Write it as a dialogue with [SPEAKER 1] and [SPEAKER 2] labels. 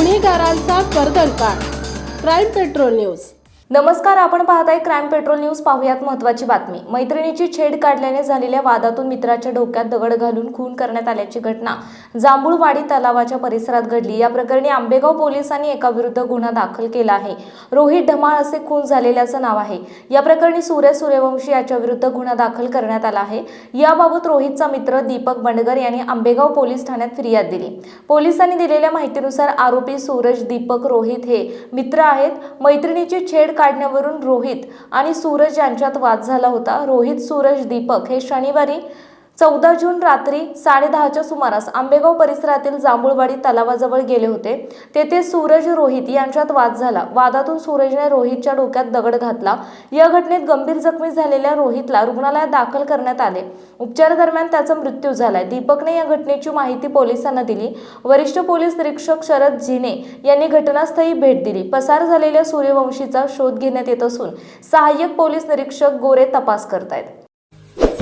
[SPEAKER 1] गुन्हेगारांचा कर्दनकाळ crime patrol news.
[SPEAKER 2] नमस्कार आपण पाहताय क्राईम पेट्रोल न्यूज पाहुयात महत्वाची बातमी. मैत्रिणीची छेड काढल्याने झालेल्या वादातून मित्राच्या डोक्यात दगड घालून खून करण्यात आल्याची घटना. जांभूळवाडी तलावाच्या परिसरात घडली. या प्रकरणी आंबेगाव पोलिसांनी एकाविरुद्ध गुन्हा दाखल केला आहे. रोहित ढमाळ असे खून झालेल्याचं नाव आहे. या प्रकरणी सूर्य सूर्यवंशी याच्या विरुद्ध गुन्हा दाखल करण्यात आला आहे. याबाबत रोहितचा मित्र दीपक बंडगर यांनी आंबेगाव पोलीस ठाण्यात फिर्याद दिली. पोलिसांनी दिलेल्या माहितीनुसार आरोपी सूरज दीपक रोहित हे मित्र आहेत. मैत्रिणीची छेड काढण्यावरून रोहित आणि सूरज यांच्यात वाद झाला होता. रोहित सूरज दीपक हे शनिवारी चौदा जून रात्री साडेदहाच्या सुमारास आंबेगाव परिसरातील जांभूळवाडी तलावाजवळ गेले होते. तेथे सूरज रोहित यांच्यात वाद झाला. वादातून सूरजने रोहितच्या डोक्यात दगड घातला. या घटनेत गंभीर जखमी झालेल्या रोहितला रुग्णालयात दाखल करण्यात आले. उपचारादरम्यान त्याचा मृत्यू झालाय. दीपकने या घटनेची माहिती पोलिसांना दिली. वरिष्ठ पोलीस निरीक्षक शरद झिने यांनी घटनास्थळी भेट दिली. पसार झालेल्या सूर्यवंशीचा शोध घेण्यात येत असून सहाय्यक पोलीस निरीक्षक गोरे तपास करतायत.